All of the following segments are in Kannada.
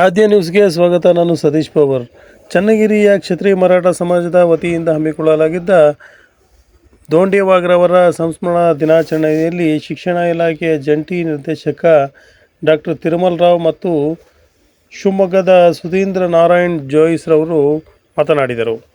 ಆದ್ಯ ನ್ಯೂಸ್ಗೆ ಸ್ವಾಗತ. ನಾನು ಸತೀಶ್ ಪವರ್. ಚನ್ನಗಿರಿಯ ಕ್ಷತ್ರಿಯ ಮರಾಠ ಸಮಾಜದ ವತಿಯಿಂದ ಹಮ್ಮಿಕೊಳ್ಳಲಾಗಿದ್ದ ದೋಂಡಿವಾಗ್ರವರ ಸಂಸ್ಮರಣಾ ದಿನಾಚರಣೆಯಲ್ಲಿ ಶಿಕ್ಷಣ ಇಲಾಖೆಯ ಜಂಟಿ ನಿರ್ದೇಶಕ ಡಾಕ್ಟರ್ ತಿರುಮಲ್ ರಾವ್ ಮತ್ತು ಶಿವಮೊಗ್ಗದ ಸುಧೀಂದ್ರ ನಾರಾಯಣ್ ಜೋಯಿಸ್ರವರು ಮಾತನಾಡಿದರು.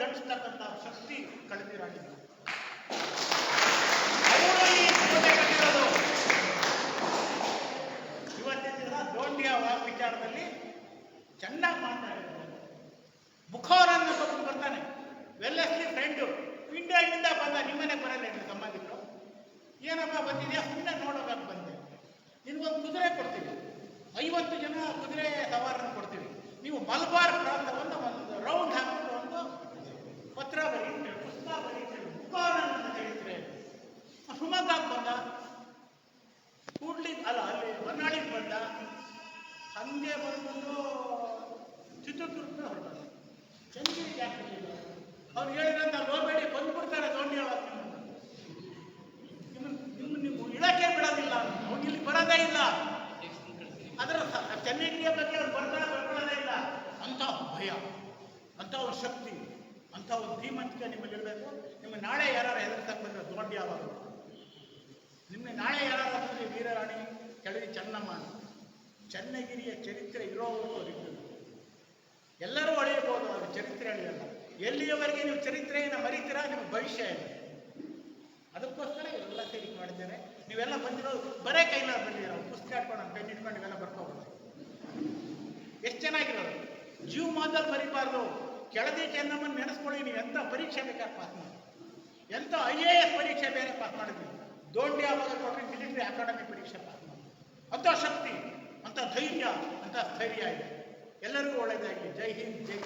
ದಂಡಿಸ್ತಕ್ಕಂಥ ಶಕ್ತಿ ಕಳೆದಿರಾಗಿದೆ ಇವತ್ತಿನ ದಿನ ದೋಂಡಿಯ ವಿಚಾರದಲ್ಲಿ ಚೆನ್ನಾಗಿ ಮಾತಾಡಿದ್ದಾರೆ. ಮುಖವರನ್ನು ತಗೊಂಡು ಬರ್ತಾನೆ. ವೆಲ್ಲೆಸ್ಲಿ ಫ್ರೆಂಡು ಇಂಡಿಯಾದಿಂದ ಬಂದ ನಿಮ್ಮನೆ ಬರಲ್ಲ ಹೇಳಿ ಸಂಬಂಧಿಕರು? ಏನಪ್ಪ ಬಂದಿದ್ಯಾ? ಸುಮ್ಮನೆ ನೋಡೋಕೆ ಬಂದೆ. ನಿನ್ಗೊಂದು ಕುದುರೆ ಕೊಡ್ತೀವಿ. ಐವತ್ತು ಜನ ಕುದುರೆ ಸವಾರನ್ನು ಕೊಡ್ತೀವಿ. ನೀವು ಮಲಬಾರ್ ಪ್ರಾಂತವನ್ನು ಒಂದು ರೌಂಡ್ ಒಂದು ಪತ್ರ ಬರೀತೇವೆ ಪುಸ್ತಕ ಬರೀತೇವೆ ಬುಖಾರನ್ನು ಹೇಳಿದ್ರೆ ಶಿವಮೊಗ್ಗಕ್ಕೆ ಬಂದ. ಕೂಡ್ಲಿ ಅಲ್ಲ, ಅಲ್ಲಿ ಹೊನ್ನಾಳಿಗೆ ಬಂದ. ಹಂಗೆ ಬಂದ್ಬಿಟ್ಟು ಚಿತ್ರದುರ್ಗ ಹೊರಟ ಅವ್ರು ಹೇಳಿದಂತ ಲೋಬೇಡಿ ಬಂದ್ಬಿಡ್ತಾರೆ ದೋಣಿ ನಿಮ್ಮ ನಿಮ್ಮ ನೀವು ಬಿಡೋದಿಲ್ಲ. ಅವ್ನು ಇಲ್ಲಿ ಬರೋದೇ ಇಲ್ಲ. ಅದರ ಚೆನ್ನಗಿರಿಯ ಬಗ್ಗೆ ಅವ್ರು ಬರ್ತಾರೆ, ಬರ್ಕೊಳ್ಳೋದೇ ಇಲ್ಲ. ಅಂತ ಭಯ ಅಂತ ಅವ್ರ ಶಕ್ತಿ. ಅಂತ ಒಂದು ಧೀಮಂತಿಕೆ ನಿಮ್ಮಲ್ಲಿ ಇರಬೇಕು. ನಿಮ್ಮ ನಾಳೆ ಯಾರು ಹೆದರ್ತಕ್ಕ ಬಂದ್ರೆ ದೊಡ್ಡ ಯಾವಾಗ ನಿಮ್ಮ ನಾಳೆ ಯಾರು ಬಂದ್ರೆ ವೀರರಾಣಿ ಕೆಳಗೆ ಚೆನ್ನಮ್ಮ. ಚನ್ನಗಿರಿಯ ಚರಿತ್ರೆ ಇರೋವರೆಗೂ ಎಲ್ಲರೂ ಅಳೆಯಬಹುದು ಅವರ ಚರಿತ್ರೆ ಅಳೆಯಲ್ಲ. ಎಲ್ಲಿಯವರೆಗೆ ನೀವು ಚರಿತ್ರೆಯನ್ನು ಮರಿತೀರಾ? ನಿಮ್ಮ ಭವಿಷ್ಯ ಇದೆ ಅದಕ್ಕೋಸ್ಕರ ಇವೆಲ್ಲ ಸೇರಿ ಮಾಡಿದ್ದೇನೆ ನೀವೆಲ್ಲ ಬಂದಿರೋದು ಬರೇ ಕೈಲ ಬಂದಿರೋ ಪುಸ್ತಕ ಹಾಕೊಂಡು ಪೆನ್ ಇಟ್ಕೊಂಡು ಇವೆಲ್ಲ ಬರ್ಕೋಬೋದು. ಎಷ್ಟು ಚೆನ್ನಾಗಿರೋದು? ಜೀವ ಮಾತಲ್ಲಿ ಬರೀಬಾರ್ದು ಕೆಳದಿ ಚೆನ್ನಮ್ಮನ ನೆನೆಸ್ಕೊಳ್ಳಿ, ನೀವು ಎಂಥ ಪರೀಕ್ಷೆ ಬೇಕಾದ್ರೆ ಪಾಸ್ ಮಾಡಿ. ಎಂಥ ಐ ಎ ಎಸ್ ಪರೀಕ್ಷೆ ಬೇರೆ ಪಾಸ್ ಮಾಡಿದ್ವಿ ದೋಂಡಿ ಆವಾಗ ಕೊಟ್ಟರೆ ಮಿಲಿಟರಿ ಅಕಾಡೆಮಿ ಪರೀಕ್ಷೆ ಪಾಸ್ ಮಾಡಿ ಅಂಥ ಶಕ್ತಿ, ಅಂಥ ಧೈರ್ಯ, ಅಂಥ ಸ್ಥೈರ್ಯ ಇದೆ. ಎಲ್ಲರಿಗೂ ಒಳ್ಳೆಯದಾಗಲಿ. ಜೈ ಹಿಂದ್, ಜೈ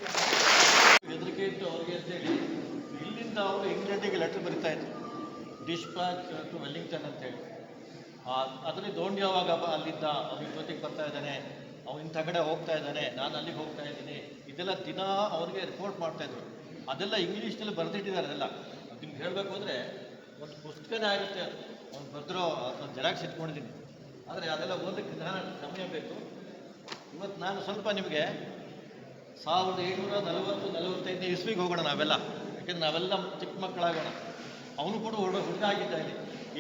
ಹೆದರಿಕೆ ಇತ್ತು ಅವ್ರಿಗೆ ಅಂತೇಳಿ ಇಲ್ಲಿಂದ ಅವರು ಇಂಗ್ಲೆಂಡಿಗೆ ಲೆಟರ್ ಬರಿತಾ ಇದ್ರು. ಡಿಸ್ಪ್ಯಾಚ್ ಟು ವೆಲ್ಲಿಂಗ್ಟನ್ ಅಂತೇಳಿ ಅದರಲ್ಲಿ ದೋಂಡಿ ಯಾವಾಗ ಅಲ್ಲಿದ್ದ ಅವ್ರ ಜೊತೆಗೆ ಬರ್ತಾ ಇದ್ದಾನೆ. ಅವ್ನು ಇಂಥ ಕಡೆ ಹೋಗ್ತಾ ಇದ್ದಾನೆ. ನಾನು ಅಲ್ಲಿಗೆ ಹೋಗ್ತಾ ಇದ್ದೀನಿ. ಇದೆಲ್ಲ ದಿನ ಅವ್ರಿಗೆ ರಿಪೋರ್ಟ್ ಮಾಡ್ತಾ ಇದ್ರು. ಅದೆಲ್ಲ ಇಂಗ್ಲೀಷ್ನಲ್ಲಿ ಬರೆದಿಟ್ಟಿದ್ದಾರೆ ಅದೆಲ್ಲ. ನಿಮ್ಗೆ ಹೇಳಬೇಕು ಅಂದರೆ ಒಂದು ಪುಸ್ತಕನೇ ಆಗುತ್ತೆ ಅದು. ಅವ್ನು ಬರೆದಿರೋ ಅದನ್ನ ಜೆರಾಕ್ಸ್ ಇಟ್ಕೊಂಡಿದ್ದೀನಿ. ಆದರೆ ಅದೆಲ್ಲ ಓದಕ್ಕೆ ನಾನು ಸಮಯ ಬೇಕು. ಇವತ್ತು ನಾನು ಸ್ವಲ್ಪ ನಿಮಗೆ ಸಾವಿರದ ಏಳ್ನೂರ ನಲವತ್ತು, ನಲವತ್ತೈದನೇ ಇಸ್ವಿಗೆ ಹೋಗೋಣ ನಾವೆಲ್ಲ. ಯಾಕೆಂದ್ರೆ ನಾವೆಲ್ಲ ಚಿಕ್ಕ ಮಕ್ಕಳಾಗೋಣ. ಅವನು ಕೂಡ ಹೊರ ಹುಡುಗ ಆಗಿದ್ದ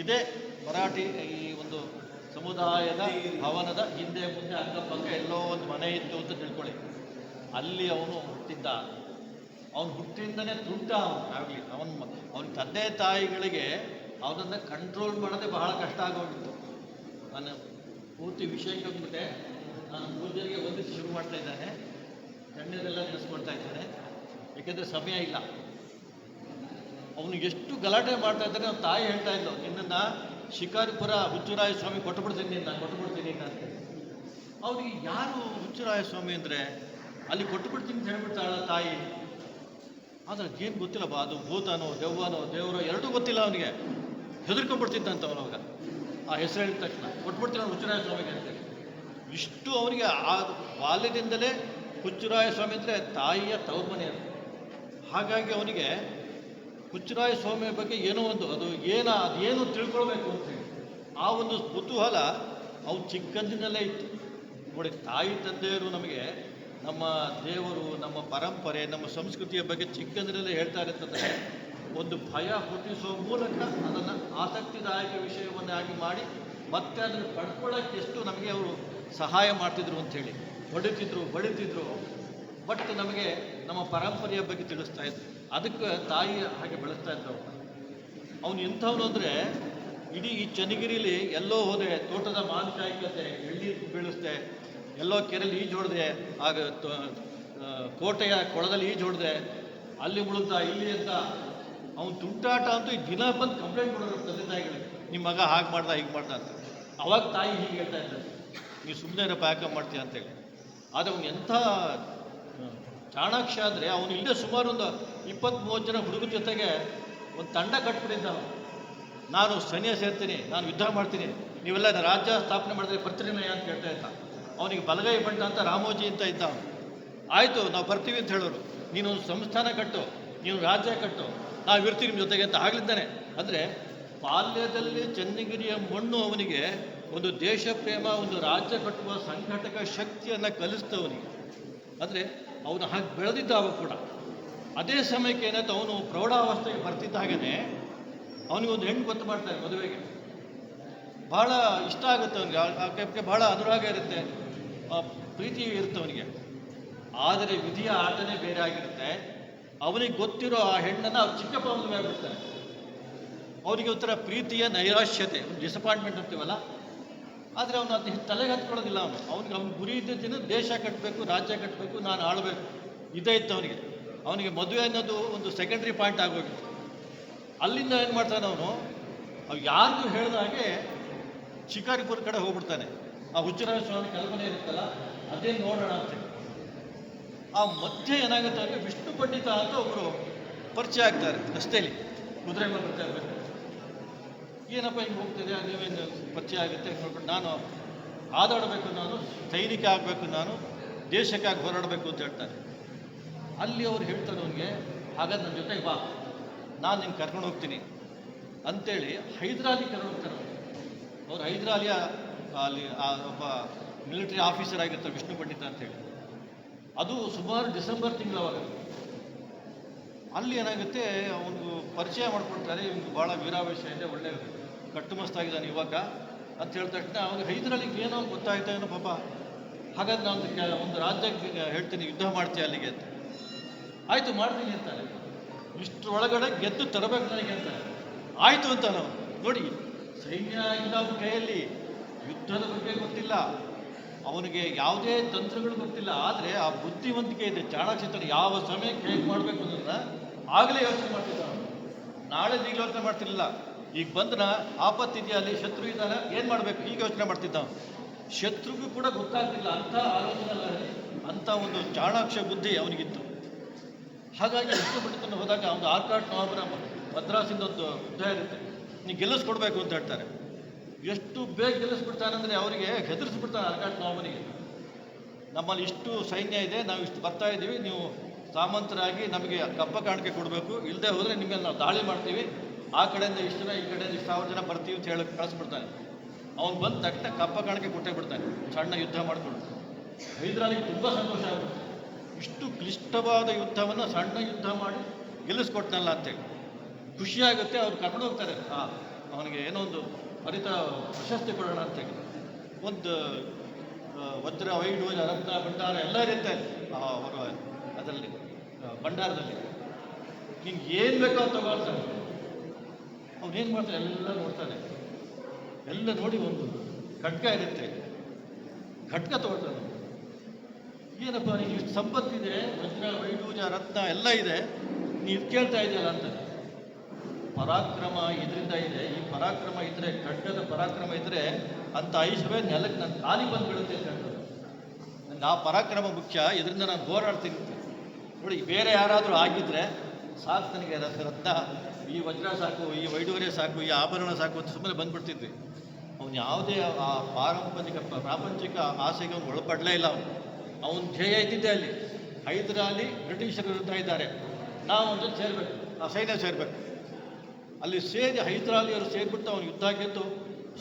ಇದೇ ಮರಾಠಿ ಈ ಒಂದು ಸಮುದಾಯದ ಭವನದ ಹಿಂದೆ ಮುಂದೆ, ಅಕ್ಕಪಕ್ಕ ಎಲ್ಲೋ ಒಂದು ಮನೆ ಇತ್ತು ಅಂತ ತಿಳ್ಕೊಳ್ಳಿ. ಅಲ್ಲಿ ಅವನು ಹುಟ್ಟಿದ್ದ. ಅವನು ಹುಟ್ಟಿಂದನೇ ತುಂಟ ಅವನು ಆಗಲಿ. ಅವನ ಅವನ ತಂದೆ ತಾಯಿಗಳಿಗೆ ಅವನನ್ನು ಕಂಟ್ರೋಲ್ ಮಾಡೋದೇ ಬಹಳ ಕಷ್ಟ ಆಗೋಗಿತ್ತು. ನಾನು ಪೂರ್ತಿ ವಿಷಯಕ್ಕೆ ಬಂದ್ಬಿಟ್ಟೆ ನಾನು ಪೂಜೆಗೆ ಒಂದು ಶುರು ಮಾಡ್ತಾ ಇದ್ದಾನೆ. ಗಣ್ಯರೆಲ್ಲ ನೆನೆಸ್ಕೊಳ್ತಾ ಇದ್ದಾನೆ ಏಕೆಂದರೆ ಸಮಯ ಇಲ್ಲ. ಅವನು ಎಷ್ಟು ಗಲಾಟೆ ಮಾಡ್ತಾ ಇದ್ದಾನೆ ಅವ್ನ ತಾಯಿ ಹೇಳ್ತಾ ಇದ್ಲು, ನಿನ್ನನ್ನು ಶಿಕಾರಿಪುರ ಹುಚ್ಚುರಾಯ ಸ್ವಾಮಿ ಕೊಟ್ಟುಬಿಡ್ತೀನಿ ನಾನು ಕೊಟ್ಟುಬಿಡ್ತೀನಿ ಅಂತ. ಅವನಿಗೆ ಯಾರು ಹುಚ್ಚುರಾಯ ಸ್ವಾಮಿ ಅಂದರೆ? ಅಲ್ಲಿ ಕೊಟ್ಟುಬಿಡ್ತೀನಿ ಅಂತ ಹೇಳ್ಬಿಡ್ತಾಳ ತಾಯಿ. ಆದರೆ ಏನು ಗೊತ್ತಿಲ್ಲಪ್ಪ ಅದು ಭೂತನೋ ದೆವ್ವನೋ ದೇವರೋ, ಎರಡೂ ಗೊತ್ತಿಲ್ಲ ಅವನಿಗೆ. ಹೆದರ್ಕೊಂಡ್ಬಿಡ್ತಿದ್ದಂತ ಅವನವಾಗ ಆ ಹೆಸರು ಹೇಳಿದ ತಕ್ಷಣ ಕೊಟ್ಬಿಡ್ತೀನಿ ಹುಚ್ಚುರಾಯ ಸ್ವಾಮಿಗೆ ಅಂತೇಳಿ ಇಷ್ಟು ಅವನಿಗೆ ಆ ಬಾಲ್ಯದಿಂದಲೇ ಹುಚ್ಚುರಾಯ ಸ್ವಾಮಿ ಅಂದರೆ ತಾಯಿಯ ತವ್ರ ಮನೆ ಅದು. ಹಾಗಾಗಿ ಅವನಿಗೆ ಹುಚ್ಚುರಾಯ ಸ್ವಾಮಿಯ ಬಗ್ಗೆ ಏನೋ ಒಂದು, ಅದು ಏನ, ಅದೇನು ತಿಳ್ಕೊಳ್ಬೇಕು ಅಂತೇಳಿ ಆ ಒಂದು ಕುತೂಹಲ ಅವ್ನು ಚಿಕ್ಕಂದಿನಲ್ಲೇ ಇತ್ತು. ನೋಡಿ, ತಾಯಿ ತಂದೆಯರು ನಮಗೆ ನಮ್ಮ ದೇವರು, ನಮ್ಮ ಪರಂಪರೆ, ನಮ್ಮ ಸಂಸ್ಕೃತಿಯ ಬಗ್ಗೆ ಚಿಕ್ಕಂದ್ರಲ್ಲಿ ಹೇಳ್ತಾ ಇರ್ತದೆ ಒಂದು ಭಯ ಹುಟ್ಟಿಸುವ ಮೂಲಕ ಅದನ್ನು ಆಸಕ್ತಿದಾಯಕ ವಿಷಯವನ್ನಾಗಿ ಮಾಡಿ ಮತ್ತೆ ಅದನ್ನು ಪಡ್ಕೊಳ್ಳೋಕ್ಕೆ ಎಷ್ಟು ನಮಗೆ ಅವರು ಸಹಾಯ ಮಾಡ್ತಿದ್ರು ಅಂಥೇಳಿ ಹೊಡಿತಿದ್ರು ಬಡಿತಿದ್ರು ಬಟ್ ನಮಗೆ ನಮ್ಮ ಪರಂಪರೆಯ ಬಗ್ಗೆ ತಿಳಿಸ್ತಾ ಇದ್ರು. ಅದಕ್ಕೆ ತಾಯಿ ಹಾಗೆ ಬೆಳೆಸ್ತಾ ಇದ್ರು ಅವನು ಎಂಥವನು ಅಂದರೆ ಇಡೀ ಈ ಚನ್ನಗಿರಿಲಿ ಎಲ್ಲೋ ಹೋದರೆ ತೋಟದ ಮಾನಸಾಯಿಕತೆ ಎಳ್ಳಿ ಬೀಳಿಸ್ದೆ ಎಲ್ಲೋ ಕೆರೆಯಲ್ಲಿ ಈಜು ಹೊಡೆದೆ ಆಗ ಕೋಟೆಯ ಕೊಳದಲ್ಲಿ ಈಜು ಹೊಡೆದೆ ಅಲ್ಲಿ ಉಳಿದ ಇಲ್ಲಿ ಅಂತ ಅವ್ನು ತುಂಟಾಟ ಅಂತೂ ಈ ದಿನ ಬಂದು ಕಂಪ್ಲೇಂಟ್ ಮಾಡೋರು ತಂದೆ ತಾಯಿಗಳಿಗೆ. ನಿಮ್ಮ ಮಗ ಹಾಗೆ ಮಾಡ್ದ, ಹೀಗೆ ಮಾಡ್ದ ಅಂತ. ಅವಾಗ ತಾಯಿ ಹೀಗೆ ಹೇಳ್ತಾ ಇದ್ದಾರೆ ನೀವು ಸುಮ್ಮನೆ ಪ್ಯಾಕಪ್ ಮಾಡ್ತೀಯ ಅಂತೇಳಿ ಆದರೆ ಅವ್ನು ಎಂಥ ಚಾಣಾಕ್ಷ ಅಂದರೆ ಅವನು ಇಲ್ಲೇ ಸುಮಾರು ಒಂದು ಇಪ್ಪತ್ತ್ ಮೂವತ್ತು ಜನ ಹುಡುಗರ ಜೊತೆಗೆ ಒಂದು ತಂಡ ಕಟ್ಬಿಟ್ಟಿದ್ದ ಅವನು. ನಾನು ಸೈನ್ಯ ಸೇರ್ತೀನಿ, ನಾನು ಯುದ್ಧ ಮಾಡ್ತೀನಿ, ನೀವೆಲ್ಲ ರಾಜ್ಯ ಸ್ಥಾಪನೆ ಮಾಡಿದ್ರೆ ಬರ್ತೀರಿನಯ್ಯ ಅಂತ ಕೇಳ್ತಾ ಇದ್ದ. ಅವನಿಗೆ ಬಲಗೈ ಬಂಟ ಅಂತ ರಾಮೋಜಿ ಅಂತ ಇದ್ದ ಅವನು ಆಯಿತು, ನಾವು ಬರ್ತೀವಿ ಅಂತ ಹೇಳೋರು. ನೀನು ಒಂದು ಸಂಸ್ಥಾನ ಕಟ್ಟು, ನೀನು ರಾಜ್ಯ ಕಟ್ಟು. ನಾವು ಇರ್ತೀವಿ ನಿಮ್ಮ ಜೊತೆಗೆ ಅಂತ ಆಗ್ಲಿದ್ದಾನೆ. ಅಂದರೆ ಬಾಲ್ಯದಲ್ಲಿ ಚನ್ನಗಿರಿಯ ಮಣ್ಣು ಅವನಿಗೆ ಒಂದು ದೇಶ ಪ್ರೇಮ ಒಂದು ರಾಜ್ಯ ಕಟ್ಟುವ ಸಂಘಟಕ ಶಕ್ತಿಯನ್ನು ಕಲಿಸ್ತವನಿಗೆ ಅಂದರೆ ಅವನು ಹಾಗೆ ಬೆಳೆದಿದ್ದ ಅವ ಕೂಡ. ಅದೇ ಸಮಯಕ್ಕೆ ಏನಾಯ್ತು, ಅವನು ಪ್ರೌಢಾವಸ್ಥೆಗೆ ಬರ್ತಿದ್ದ ಹಾಗೇನೆ ಅವನಿಗೊಂದು ಹೆಣ್ಣು ಗೊತ್ತು ಮಾಡ್ತಾರೆ ಮದುವೆಗೆ. ಭಾಳ ಇಷ್ಟ ಆಗುತ್ತೆ ಅವನಿಗೆ. ಟೈಪ್ಗೆ ಭಾಳ ಅನುರಾಗ ಇರುತ್ತೆ. ಪ್ರೀತಿ ಇರುತ್ತೆ ಅವನಿಗೆ ಆದರೆ ವಿಧಿಯ ಆಟನೇ ಬೇರೆ ಆಗಿರುತ್ತೆ ಅವನಿಗೆ ಗೊತ್ತಿರೋ ಆ ಹೆಣ್ಣನ್ನು ಅವ್ರು ಚಿಕ್ಕಪ್ಪ ಆಗ್ಬಿಡ್ತಾರೆ. ಅವನಿಗೆ ಒಂಥರ ಪ್ರೀತಿಯ ನೈರಾಶ್ಯತೆ. ಒಂದು ಡಿಸಪಾಯಿಂಟ್ಮೆಂಟ್ ಅಂತೀವಲ್ಲ? ಆದರೆ ಅವನು ಅದನ್ನ ತಲೆಗೆ ಹತ್ಕೊಳ್ಳೋದಿಲ್ಲ ಅವನು. ಅವ್ನಿಗೆ ಅವ್ನ ಗುರಿ ದಿನ ದೇಶ ಕಟ್ಟಬೇಕು ರಾಜ್ಯ ಕಟ್ಟಬೇಕು ನಾನು ಆಳ್ಬೇಕು. ಇದೇ ಇತ್ತು ಅವನಿಗೆ. ಅವನಿಗೆ ಮದುವೆ ಅನ್ನೋದು ಒಂದು ಸೆಕೆಂಡ್ರಿ ಪಾಯಿಂಟ್ ಆಗೋಗಿತ್ತು. ಅಲ್ಲಿಂದ ಏನು ಮಾಡ್ತಾನೆ ಅವನು? ಅವ್ ಯಾರಿಗೂ ಹೇಳಿದ ಹಾಗೆ ಶಿಕಾರಿಪುರ ಕಡೆ ಹೋಗ್ಬಿಡ್ತಾನೆ. ಆ ಹುಚ್ಚರಾಜ ಸ್ವಾಮಿ ಕಲ್ಪನೆ ಇರುತ್ತಲ್ಲ ಅದೇ ನೋಡೋಣ ಅಂತ ಆ ಮಧ್ಯೆ ಏನಾಗುತ್ತೆ ಅಂದರೆ ವಿಷ್ಣು ಪಂಡಿತ ಅಂತ ಒಬ್ಬರು ಪರಿಚಯ ಆಗ್ತಾರೆ ರಸ್ತೆಯಲ್ಲಿ ಕುದುರೆ ಮೇಲೆ ಬರ್ತಾ ಏನಪ್ಪ ಹಿಂಗೆ ಹೋಗ್ತಿದೆ ನೀವೇನು ಪರಿಚಯ ಆಗುತ್ತೆ ನೋಡ್ಬಿಟ್ಟು ನಾನು ಆದಾಡಬೇಕು ನಾನು, ಸೈನಿಕ ಆಗಬೇಕು ನಾನು, ದೇಶಕ್ಕಾಗಿ ಹೋರಾಡಬೇಕು ಅಂತ ಹೇಳ್ತಾರೆ. ಅಲ್ಲಿ ಅವ್ರು ಹೇಳ್ತಾರೆ ಅವನಿಗೆ, ಹಾಗಾದ್ರೆ ನನ್ನ ಜೊತೆಗೆ ಬಾ, ನಾನು ನಿಂಗೆ ಕರ್ಕೊಂಡು ಹೋಗ್ತೀನಿ. ಅಂತೇಳಿ ಹೈದರಾಲಿ ಕರ್ಕೊಂಡು ಹೋಗ್ತಾರೆ ಅವ್ರು ಹೈದರಾಲಿಯ ಅಲ್ಲಿ ಒಬ್ಬ ಮಿಲಿಟರಿ ಆಫೀಸರ್ ಆಗಿರ್ತಾರೆ, ವಿಷ್ಣು ಪಂಡಿತ ಅಂತೇಳಿ ಅದು ಸುಮಾರು ಡಿಸೆಂಬರ್ ತಿಂಗಳವಾಗ ಅಲ್ಲಿ ಏನಾಗುತ್ತೆ ಅವನು ಪರಿಚಯ ಮಾಡ್ಕೊಡ್ತಾರೆ, ಇವ್ನಿಗೆ ಭಾಳ ವೀರಾವೇಶ ಇದೆ, ಒಳ್ಳೆ ಕಟ್ಟುಮಸ್ತಾಗಿದ್ದಾನೆ ಯುವಕ ಅಂತ ಹೇಳಿದ ತಕ್ಷಣ ಅವನು ಹೈದರಾಲಿಗೆ ಏನೋ ಗೊತ್ತಾಯ್ತ ಗೊತ್ತಾಯ್ತಾ ಏನೋ ಪಾಪ. ಹಾಗಾಗಿ ನಾನು ಒಂದು ರಾಜ್ಯಕ್ಕೆ ಹೇಳ್ತೀನಿ, ಯುದ್ಧ ಮಾಡ್ತೀಯ ಅಲ್ಲಿಗೆ ಅಂತ. ಆಯಿತು, ಮಾಡ್ತೀನಿ ಅಂತಾನೆ. ಇಷ್ಟರೊಳಗಡೆ ಗೆದ್ದು ತರಬೇಕು ನನಗೆ ಅಂತ ಆಯಿತು ಅಂತ ನಾವು ನೋಡಿ, ಸೈನ್ಯ ಇಲ್ಲ ಅವನ ಕೈಯಲ್ಲಿ ಯುದ್ಧದ ಬಗ್ಗೆ ಗೊತ್ತಿಲ್ಲ. ಅವನಿಗೆ ಯಾವುದೇ ತಂತ್ರಗಳು ಗೊತ್ತಿಲ್ಲ. ಆದರೆ ಆ ಬುದ್ಧಿವಂತಿಕೆ ಇದೆ. ಚಾಣಾಕ್ಷತನ ಯಾವ ಸಮಯಕ್ಕೆ ಹೇಗೆ ಮಾಡಬೇಕು ಅಂತ ಆಗಲೇ ಯೋಚನೆ ಮಾಡ್ತಿದ್ದ ಅವನು. ನಾಳೆ ಈಗ ಯೋಚನೆ ಮಾಡ್ತಿರ್ಲಿಲ್ಲ. ಈಗ ಬಂದ್ರ ಆಪತ್ತಿದೆಯಾ ಅಲ್ಲಿ ಶತ್ರು ಇದ್ದಾನೆ? ಏನು ಮಾಡಬೇಕು? ಈಗ ಯೋಚನೆ ಮಾಡ್ತಿದ್ದ ಅವನು ಶತ್ರುಗೂ ಕೂಡ ಗೊತ್ತಾಗ್ತಿಲ್ಲ. ಅಂಥ ಆಲೋಚನೆ ಅಂಥ ಒಂದು ಚಾಣಾಕ್ಷ ಬುದ್ಧಿ ಅವನಿಗಿತ್ತು. ಹಾಗಾಗಿ ಇಷ್ಟಪಟ್ಟು ಹೋದಾಗ ಒಂದು ಆರ್ಕಾಟ್ ನವಾಬರ ಮದ್ರಾಸಿಂದ ಒಂದು ಯುದ್ಧ ಇರುತ್ತೆ. ನೀವು ಗೆಲ್ಲಿಸ್ಕೊಡ್ಬೇಕು ಅಂತ ಹೇಳ್ತಾರೆ. ಎಷ್ಟು ಬೇಗ ಗೆಲ್ಲಿಸ್ಬಿಡ್ತಾನಂದ್ರೆ ಅವರಿಗೆ ಹೆದರಿಸ್ಬಿಡ್ತಾನೆ ಅರ್ಕಾಟ್ ನವಾಬನಿಗೆ ನಮ್ಮಲ್ಲಿ ಇಷ್ಟು ಸೈನ್ಯ ಇದೆ, ನಾವು ಇಷ್ಟು ಬರ್ತಾ ಇದ್ದೀವಿ, ನೀವು ಸಾಮಂತರಾಗಿ ನಮಗೆ ಕಪ್ಪ ಕಾಣಿಕೆ ಕೊಡಬೇಕು. ಇಲ್ಲದೆ ಹೋದರೆ ನಿಮಗೆ ನಾವು ದಾಳಿ ಮಾಡ್ತೀವಿ. ಆ ಕಡೆಯಿಂದ ಇಷ್ಟು ಜನ, ಈ ಕಡೆಯಿಂದ ಇಷ್ಟು ಸಾವಿರ ಜನ ಬರ್ತೀವಿ ಅಂತ ಹೇಳಿ ಕಳಿಸ್ಬಿಡ್ತಾನೆ. ಅವ್ನು ಬಂದು ತಕ್ಷಣ ಕಪ್ಪ ಕಾಣಿಕೆ ಕೊಟ್ಟೇ ಬಿಡ್ತಾನೆ. ಸಣ್ಣ ಯುದ್ಧ ಮಾಡಿಕೊಂಡು. ಹೈದರಾಲಿಗೆ ತುಂಬ ಸಂತೋಷ ಆಗುತ್ತೆ. ಇಷ್ಟು ಕ್ಲಿಷ್ಟವಾದ ಯುದ್ಧವನ್ನು ಸಣ್ಣ ಯುದ್ಧ ಮಾಡಿ ಗೆಲ್ಲಿಸ್ಕೊಟ್ನಲ್ಲ ಅಂತೇಳಿ. ಖುಷಿಯಾಗುತ್ತೆ ಅವ್ರು ಕರ್ಕೊಂಡು ಹೋಗ್ತಾರೆ. ಹಾಂ ಅವನಿಗೆ ಏನೋ ಒಂದು ಹರಿತ ಪ್ರಶಸ್ತಿ ಕೊಡೋಣ ಅಂತ ಹೇಳಿ. ಒಂದು ವಜ್ರ ವೈಢೂರ್ಯ ರತ್ನ, ಭಂಡಾರ ಎಲ್ಲ ಇರುತ್ತೆ ಅವರು ಅದರಲ್ಲಿ ಭಂಡಾರದಲ್ಲಿ. ನಿಂಗೆ ಏನು ಬೇಕೋ ಅದು ತಗೊಳ್ತಾನೆ ಅವ್ನು ಏನು ಮಾಡ್ತಾನೆ? ಎಲ್ಲ ನೋಡ್ತಾನೆ. ಎಲ್ಲ ನೋಡಿ ಒಂದು ಖಡ್ಗ ಇರುತ್ತೆ. ಖಡ್ಗ ತಗೊಳ್ತಾನೆ. ಏನಪ್ಪ ನೀವು ಇಷ್ಟು ಸಂಪತ್ತಿದೆ ವಜ್ರ ವೈಡೂಜ ರತ್ನ ಎಲ್ಲ ಇದೆ. ನೀವು ಕೇಳ್ತಾ ಇದೆಯಲ್ಲ ಅಂತ. ಪರಾಕ್ರಮ ಇದರಿಂದ ಇದೆ. ಈ ಪರಾಕ್ರಮ ಇದ್ರೆ ಕಟ್ಟದ ಪರಾಕ್ರಮ ಇದ್ರೆ ಅಂತ ಐಶ್ವರ್ಯ ನೆಲಕ್ಕೆ ನನ್ನ ಕಾಲಿ ಬಂದು ಬಿಡುತ್ತೆ ಅಂತ ಹೇಳ್ತಾರೆ ನನಗೆ ಆ ಪರಾಕ್ರಮ ಮುಖ್ಯ, ಇದರಿಂದ ನಾನು ಹೋರಾಡ್ತೀನಿ. ನೋಡಿ, ಬೇರೆ ಯಾರಾದರೂ ಆಗಿದ್ರೆ ಸಾಕು ನನಗೆ ರತ್- ರತ್ನ ಈ ವಜ್ರ ಸಾಕು, ಈ ವೈಡೂರ್ಯ ಸಾಕು, ಈ ಆಭರಣ ಸಾಕು ಅಂತ ಸುಮ್ಮನೆ ಬಂದ್ಬಿಡ್ತಿದ್ವಿ. ಅವನು ಯಾವುದೇ ಆ ಪಾರಂಪರಿಕ, ಪ್ರಾಪಂಚಿಕ ಆಸೆಗೆ ಅವನು ಒಳಪಡಲೇ ಇಲ್ಲ ಅವನು. ಅವನ ಧ್ಯೇಯ ಇದ್ದಿದ್ದೆ ಅಲ್ಲಿ. ಹೈದರಾಲಿ ಬ್ರಿಟಿಷರು ಇರ್ತಾ ಇದ್ದಾರೆ. ನಾವು ಒಂದು ಸೇರಬೇಕು. ಆ ಸೈನ್ಯ ಸೇರಬೇಕು. ಅಲ್ಲಿ ಸೇರಿ ಹೈದರಾಲಿಯವರು ಸೇರಿಬಿಟ್ಟು ಅವನು ಯುದ್ಧ ಗೆದ್ದು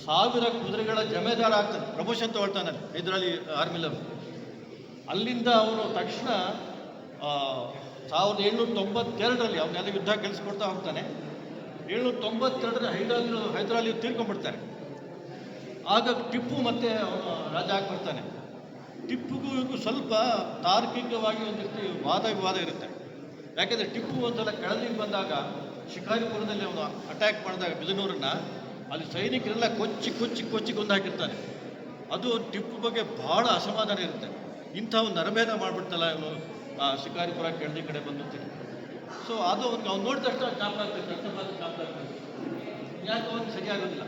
ಸಾವಿರ ಕುದುರೆಗಳ ಜಮೆದಾರ ಆಗ್ತಾನೆ. ಪ್ರಮೋಷನ್ ತಗೊಳ್ತಾನೆ ಹೈದರಾಲಿ ಆರ್ಮಿಲವರು ಅಲ್ಲಿಂದ ಅವನು ತಕ್ಷಣ ಸಾವಿರದ ಏಳ್ನೂರ ತೊಂಬತ್ತೆರಡರಲ್ಲಿ ಅವನ್ನೆಲ್ಲ ಯುದ್ಧ ಗೆಲ್ಲಿಸ್ಕೊಡ್ತಾ ಹೋಗ್ತಾನೆ. ಏಳ್ನೂರ ತೊಂಬತ್ತೆರಡರ ಹೈದರಾಲಿ ಹೈದರಾಲಿ ತೀರ್ಕೊಂಡ್ಬಿಡ್ತಾರೆ. ಆಗ ಟಿಪ್ಪು ಮತ್ತೆ ಅವನು ರಾಜ ಆಗ್ಬಿಡ್ತಾನೆ. ಟಿಪ್ಪುಗೂ ಇವ್ರಿಗೂ ಸ್ವಲ್ಪ ತಾರ್ಕಿಕವಾಗಿ ಒಂದು ವಾದ ವಿವಾದ ಇರುತ್ತೆ. ಯಾಕೆಂದರೆ ಟಿಪ್ಪು ಒಂದ್ಸಲ ಕೆಳದಿಗೆ ಬಂದಾಗ ಶಿಕಾರಿಪುರದಲ್ಲಿ ಅವನು ಅಟ್ಯಾಕ್ ಮಾಡಿದಾಗ ಬಿದನೂರನ್ನ ಅಲ್ಲಿ ಸೈನಿಕರೆಲ್ಲ ಕೊಚ್ಚಿ ಕೊಚ್ಚಿ ಕೊಚ್ಚಿ ಕೊಂದಾಕಿರ್ತಾನೆ ಅದು ಟಿಪ್ಪು ಬಗ್ಗೆ ಬಹಳ ಅಸಮಾಧಾನ ಇರುತ್ತೆ. ಇಂಥ ಒಂದು ನರಭೇದ ಮಾಡಿಬಿಡ್ತಲ್ಲ ಇವನು ಶಿಕಾರಿಪುರ ಕೆಳದಿ ಕಡೆ ಬಂದುತ್ತೇನೆ ಸೊ ಅದು ಅವ್ನಿಗೆ ಅವ್ನು ನೋಡಿದ ತಕ್ಷಣ ಜ್ಞಾಪಕ ಆಗ್ತದೆ ರಕ್ತಪಾತ ಆಗ್ತದೆ ಯಾಕೆ ಅವ್ನಿಗೆ ಸರಿಯಾಗೋದಿಲ್ಲ.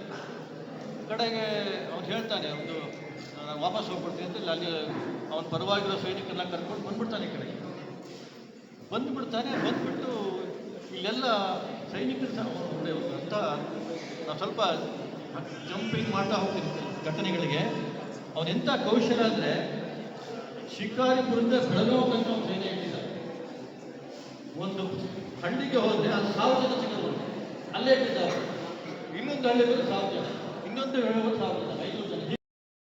ಕಡೆಗೆ ಅವ್ನು ಹೇಳ್ತಾನೆ, ಒಂದು ನಾನು ವಾಪಸ್ ಹೋಗ್ಬಿಡ್ತೀನಿ ಅಂತ ಅಲ್ಲಿ ಅವನ ಪರವಾಗಿರೋ ಸೈನಿಕರನ್ನ ಕರ್ಕೊಂಡು ಬಂದ್ಬಿಡ್ತಾನೆ ಈ ಕಡೆಗೆ. ಬಂದ್ಬಿಡ್ತಾನೆ, ಬಂದ್ಬಿಟ್ಟು ಇಲ್ಲೆಲ್ಲ ಸೈನಿಕರು ಸಹ ಅಂತ ನಾವು ಸ್ವಲ್ಪ ಜಂಪಿಂಗ್ ಮಾಡ್ತಾ ಹೋಗ್ತೀವಿ ಘಟನೆಗಳಿಗೆ. ಅವನೆಂಥ ಕೌಶಲ ಅಂದರೆ ಶಿಕಾರಿಪುರದಿಂದ ಬೆಳಗಾವಿ ತನಕ ಅವ್ನು ಸೈನ್ಯ ಇಟ್ಟಿದ್ದಾರೆ. ಒಂದು ಹಳ್ಳಿಗೆ ಹೋದರೆ ಅಲ್ಲಿ ಸಾವಿರ ಜನ ಸಿಗೋದು ಅಲ್ಲೇ ಇಟ್ಟಿದ್ದಾರೆ. ಇನ್ನೊಂದು ಹಳ್ಳಿಗೆ ಸಾವಿರ ಜನ. ಇನ್ನೊಂದು ಹೋದ್ರೆ ಸಾವಿರ ಜನ.